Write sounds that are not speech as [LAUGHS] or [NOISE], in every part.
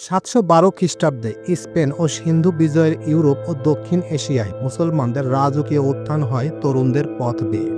সাতশো বারো খ্রিস্টাব্দে স্পেন ও সিন্ধু বিজয়ের ইউরোপ ও দক্ষিণ এশিয়ায় মুসলমানদের রাজকীয় উত্থান হয় তরুণদের পথ দিয়ে।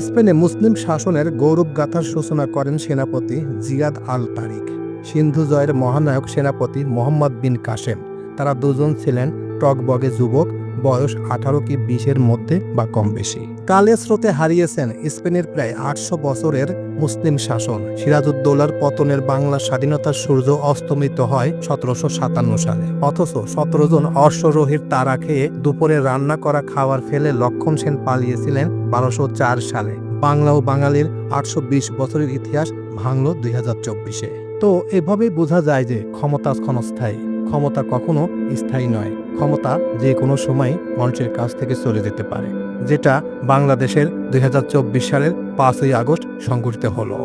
স্পেনে মুসলিম শাসনের গৌরবগাথার সূচনা করেন সেনাপতি জিয়াদ আল তারিক। সিন্ধু জয়ের মহানায়ক সেনাপতি মোহাম্মদ বিন কাসেম। তারা দুজন ছিলেন টকবগে যুবক, বয়স আঠারো কি বিশের মধ্যে বা কম বেশি কালের স্রোতে হারিয়েছেন স্পেনের প্রায় আটশো বছরের মুসলিম শাসন। সিরাজউদ্দৌলার পতনের বাংলা স্বাধীনতার সূর্য অস্তমিত হয় সতেরোশো সাতান্ন সালে। অথচ সতেরো জন অশ্বরোহীর তারা খেয়ে দুপুরে রান্না করা খাবার ফেলে লক্ষণ সেন পালিয়েছিলেন বারোশো চার সালে। বাংলা ও বাঙালির আটশো বিশ বছরের ইতিহাস ভাঙল দুই হাজার চব্বিশে। তো এভাবেই বোঝা যায় যে ক্ষমতা ক্ষণস্থায়ী। ক্ষমতা কখনো স্থায়ী নয়। ক্ষমতা যে কোনো সময় মানুষের কাছ থেকে চলে যেতে পারে, যেটা বাংলাদেশের দুই হাজার চব্বিশ সালের পাঁচই আগস্ট সংঘটিত হলো।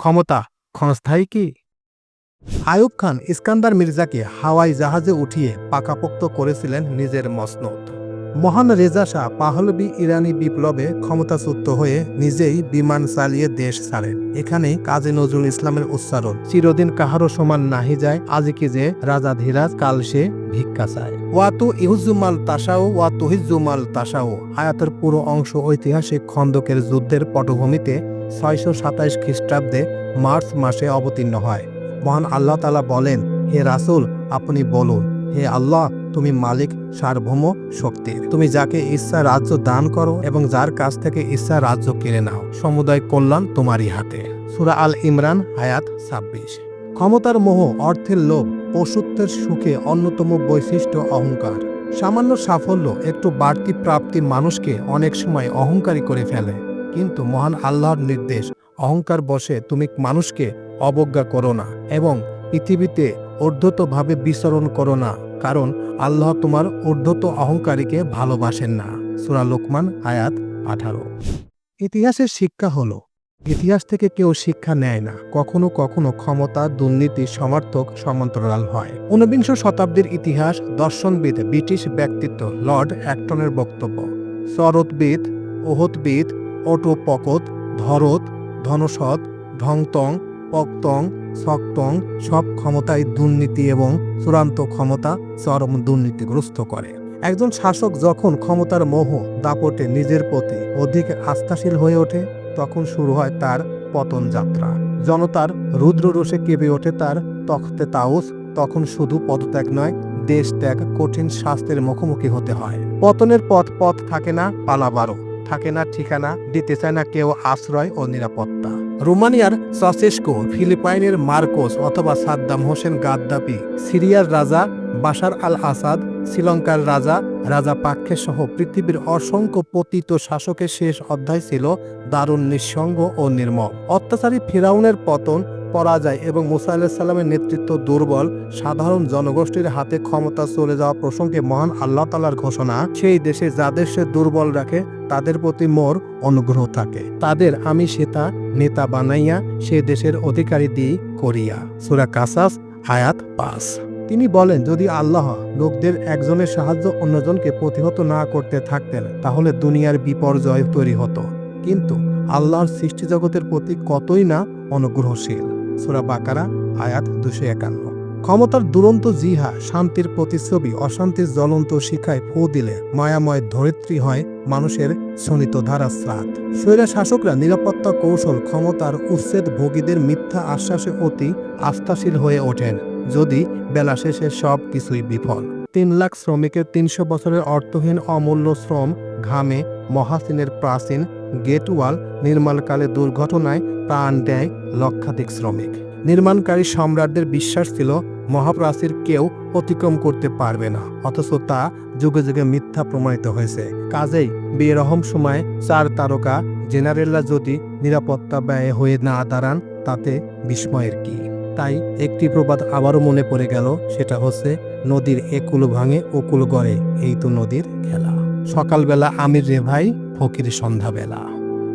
ক্ষমতা ক্ষণস্থায়ী কি? আয়ুব খান ইস্কান্দার মির্জাকে হাওয়াই জাহাজে উঠিয়ে পাকাপোক্ত করেছিলেন নিজের মসনদ। মহান রেজা শাহ পাহলবি ইরানি বিপ্লবে ক্ষমতাচ্যুত হয়ে নিজেই বিমান চালিয়ে দেশ ছাড়েন। এখানে কাজী নজরুল ইসলামের উচ্চারণ, চিরদিন কাহারও সমান নাহি যায়, আজিকে যে রাজা ধীরাজ কাল সে ভিক্ষা চায়। ওয়াতু ইহুজুমাল তাসাও ওয়া তুহিজুমাল তাসাও আয়াতের পুরো অংশ ঐতিহাসিক খন্দকের যুদ্ধের পটভূমিতে ছয়শো সাতাইশ খ্রিস্টাব্দে মার্চ মাসে অবতীর্ণ হয়। মহান আল্লাহ তালা বলেন, হে রাসূল, আপনি বলুন হে আল্লাহ, তুমি মালিক, সার্বভৌম শক্তির। তুমি যাকে ইচ্ছা রাজ্য দান করো এবং যার কাছ থেকে ইচ্ছা রাজ্য কেড়ে নাও, সমুদায় কল্যাণ তোমারই হাতে। সুরা আল ইমরান হায়াত ছাব্বিশ। ক্ষমতার মোহ, অর্থের লোভ, পশুত্বের সুখে অন্যতম বৈশিষ্ট্য অহংকার। সামান্য সাফল্য, একটু বাড়তি প্রাপ্তির মানুষকে অনেক সময় অহংকারী করে ফেলে। কিন্তু মহান আল্লাহর নির্দেশ, অহংকার বসে তুমি মানুষকে অবজ্ঞা করো না এবং পৃথিবীতে ঊর্ধ্বতভাবে বিচরণ করো না, কারণ আল্লাহ তোমার ঊর্ধ্বত অহংকারীকে ভালোবাসেন না। সুরা লোকমান, আয়াত আঠারো। ইতিহাসের শিক্ষা হলো, ইতিহাস থেকে কেউ শিক্ষা নেয় না, কখনো কখনো ক্ষমতা, দুর্নীতি, সমর্থক, সমান্তরাল হয়। ঊনবিংশ শতাব্দীর ইতিহাস দর্শনবিদ ব্রিটিশ ব্যক্তিত্ব লর্ড অ্যাক্টনের বক্তব্য শরৎবিদ ওহতবিদ অটো পকত ধরত ধনসদ ঢংতং, পক্তং, সক্তং, সব ক্ষমতায় দুর্নীতি এবং চূড়ান্ত ক্ষমতা চরম দুর্নীতিগ্রস্ত করে। একজন শাসক যখন ক্ষমতার মোহ দাপটে নিজের প্রতি অধিক আস্থাশীল হয়ে ওঠে, তখন শুরু হয় তার পতন যাত্রা। জনতার রুদ্র রোষে কেঁপে ওঠে তার তখতে তাউস তখন শুধু পদত্যাগ নয় দেশ ত্যাগ কঠিন শাস্তির মুখোমুখি হতে হয়। পতনের পথ পথ থাকে না পালাবারও, থাকে না ঠিকানা, দিতে চায় না কেউ আশ্রয় ও নিরাপত্তা। রোমানিয়ার সসেস্কো, ফিলিপাইনের মার্কোস অথবা সাদ্দাম হোসেন গাদ্দাপি সিরিয়ার রাজা বাশার আল আসাদ শ্রীলঙ্কার রাজা রাজা পাক্ষে সহ পৃথিবীর অসংখ্য পতিত শাসকের শেষ অধ্যায় ছিল দারুণ নিঃসঙ্গ ও নির্মম। অত্যাচারী ফিরাউনের পতন পরাজয় এবং মুসা আলাহিসাল্লামের নেতৃত্ব দুর্বল, সাধারণ জনগোষ্ঠীর হাতে ক্ষমতা চলে যাওয়া প্রসঙ্গে মহান আল্লাহ তালার ঘোষণা, সেই দেশে যাদের সে দুর্বল রাখে, তাদের প্রতি মোর অনুগ্রহ থাকে। তাদের আমি সেতা, নেতা বানাইয়া, সে দেশের অধিকারী দিই করিয়া। সুরা কাসাস, আয়াত পাস তিনি বলেন, যদি আল্লাহ লোকদের একজনের সাহায্য অন্যজনকে প্রতিহত না করতে থাকতেন, তাহলে দুনিয়ার বিপর্যয় তৈরি হতো। কিন্তু আল্লাহর সৃষ্টি জগতের প্রতি কতই না অনুগ্রহশীল। সুরা বাকারা, আয়াত দুশো একান্ন। ক্ষমতার দুরন্ত জিহা শান্তির প্রতিচ্ছবি অশান্তির জ্বলন্ত শিখায় ফু দিলে মায়াময় ধরিত্রী হয় মানুষের শোণিত ধারা স্রাত স্বৈরা শাসকরা নিরাপত্তা কৌশল, ক্ষমতার উচ্ছেদ ভোগীদের মিথ্যা আশ্বাসে অতি আস্থাশীল হয়ে ওঠেন, যদি বেলা শেষে সব কিছুই বিফল। তিন লাখ শ্রমিকের তিনশো বছরের অর্থহীন অমূল্য শ্রম ঘামে মহাসিনের প্রাচীন গেটওয়াল নির্মাণকালে দুর্ঘটনায় প্রাণ দেয় লক্ষাধিক শ্রমিক। নির্মাণকারী সম্রাটদের বিশ্বাস ছিল মহাপ্রাচীর কেউ অতিক্রম করতে পারবে না, অথচ তা যুগে যুগে মিথ্যা প্রমাণিত হয়েছে। কাজেই বেরহম সময় চার তারকা জেনারেলরা যদি নিরাপত্তা ব্যয় হয়ে না দাঁড়ান, তাতে বিস্ময়ের কি? তাই একটি প্রবাদ আবারও মনে পড়ে গেল, সেটা হচ্ছে নদীর একুল ভাঙে ওকুল গড়ে এই তো নদীর খেলা। সকালবেলা আমির রে ভাই ফকির সন্ধ্যাবেলা।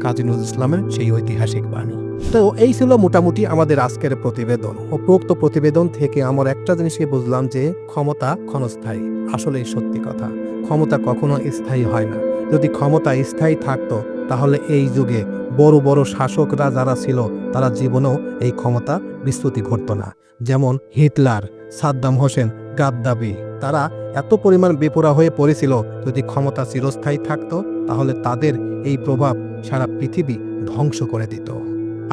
কাজী নজরুল ইসলামের সেই ঐতিহাসিক বাণী। তো এই ছিল মোটামুটি আমাদের আজকের প্রতিবেদন। উপরোক্ত প্রতিবেদন থেকে আমার একটা জিনিসই বুঝলাম যে ক্ষমতা ক্ষণস্থায়ী। আসলে সত্যি কথা, ক্ষমতা কখনো স্থায়ী হয় না। যদি ক্ষমতা স্থায়ী থাকতো, তাহলে এই যুগে বড় বড় শাসকরা যারা ছিল, তারা জীবনেও এই ক্ষমতা বিস্তুতি ঘটত না। যেমন হিটলার সাদ্দাম হোসেন গাদ্দাবি তারা এত পরিমাণ বেপরা হয়ে পড়েছিল, যদি ক্ষমতা চিরস্থায়ী থাকতো, তাহলে তাদের এই প্রভাব সারা পৃথিবী ধ্বংস করে দিত।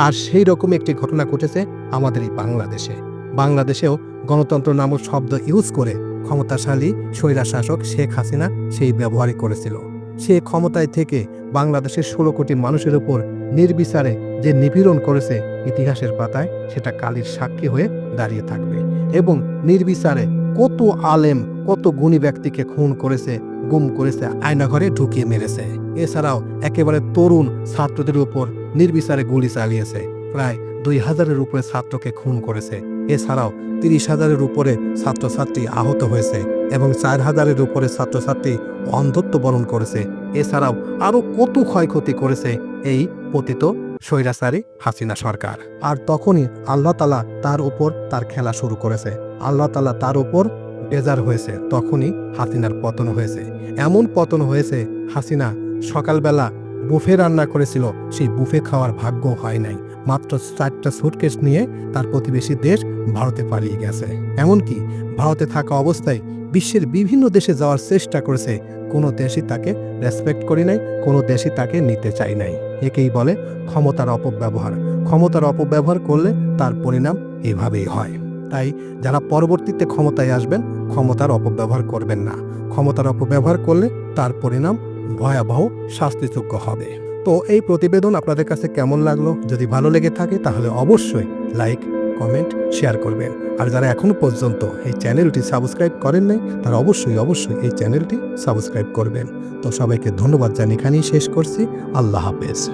আর সেই রকম একটি ঘটনা ঘটেছে আমাদের এই বাংলাদেশে। বাংলাদেশেও গণতন্ত্র নামক শব্দ ইউজ করে ক্ষমতাশালী স্বৈরা শাসক শেখ হাসিনা সেই ব্যবহারই করেছিল। সে ক্ষমতায় থেকে বাংলাদেশের ষোলো কোটি মানুষের উপর নির্বিচারে যে নিপীড়ন করেছে ইতিহাসের পাতায়, সেটা কালির সাক্ষী হয়ে দাঁড়িয়ে থাকবে। এবং নির্বিচারে কত আলেম, কত গুণী ব্যক্তিকে খুন করেছে, গুম করেছে, আয়নাঘরে ঢুকিয়ে মেরেছে। এছাড়াও একেবারে তরুণ ছাত্রদের উপর নির্বিচারে গুলি চালিয়েছে। প্রায় দুই হাজারের উপরে ছাত্রকে খুন করেছে। এছাড়াও তিরিশ হাজারের উপরে ছাত্রছাত্রী আহত হয়েছে এবং চার হাজারের উপরে ছাত্রছাত্রী অন্ধত্ব বরণ করেছে। এছাড়াও আরও কত ক্ষয়ক্ষতি করেছে এই পতিত স্বৈরাচারী হাসিনা সরকার। আর তখনই আল্লাহ তালা তার উপর তার খেলা শুরু করেছে। আল্লাহ তালা তার উপর ডেজার হয়েছে। তখনই হাসিনার পতন হয়েছে। এমন পতন হয়েছে হাসিনা সকালবেলা বুফে রান্না করেছিল। সেই বুফে খাওয়ার ভাগ্য হয় নাই। মাত্র চারটা সুটকেস নিয়ে তার প্রতিবেশী দেশ ভারতে পালিয়ে গেছে। এমনকি ভারতে থাকা অবস্থায় বিশ্বের বিভিন্ন দেশে যাওয়ার চেষ্টা করেছে। কোনো দেশই তাকে রেসপেক্ট করি নাই, কোনো দেশই তাকে নিতে চাই নাই। একেই বলে ক্ষমতার অপব্যবহার। ক্ষমতার অপব্যবহার করলে তার পরিণাম এভাবেই হয়। তাই যারা পরবর্তীতে ক্ষমতায় আসবেন, ক্ষমতার অপব্যবহার করবেন না। ক্ষমতার অপব্যবহার করলে তার পরিণাম ভয়াবহ শাস্তিযোগ্য হবে। তো এই প্রতিবেদন আপনাদের কাছে কেমন লাগল? যদি ভালো লেগে থাকে, তাহলে অবশ্যই লাইক কমেন্ট শেয়ার করবেন। আর যারা এখনও পর্যন্ত এই চ্যানেলটি সাবস্ক্রাইব করেন নাই, তারা অবশ্যই অবশ্যই এই চ্যানেলটি সাবস্ক্রাইব করবেন। তো সবাইকে ধন্যবাদ জানিয়ে এখানেই শেষ করছি। আল্লাহ হাফেজ।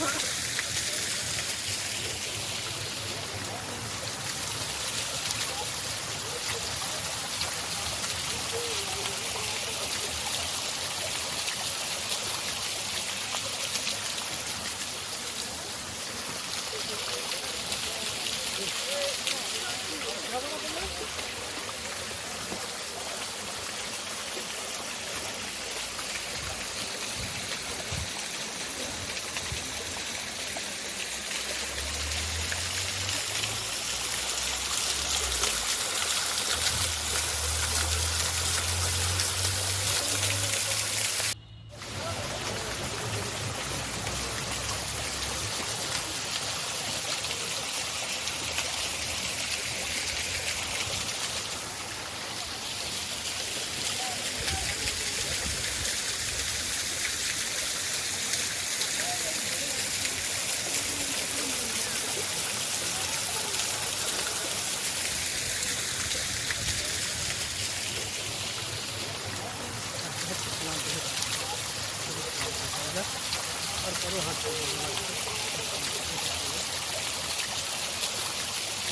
Huh? [LAUGHS]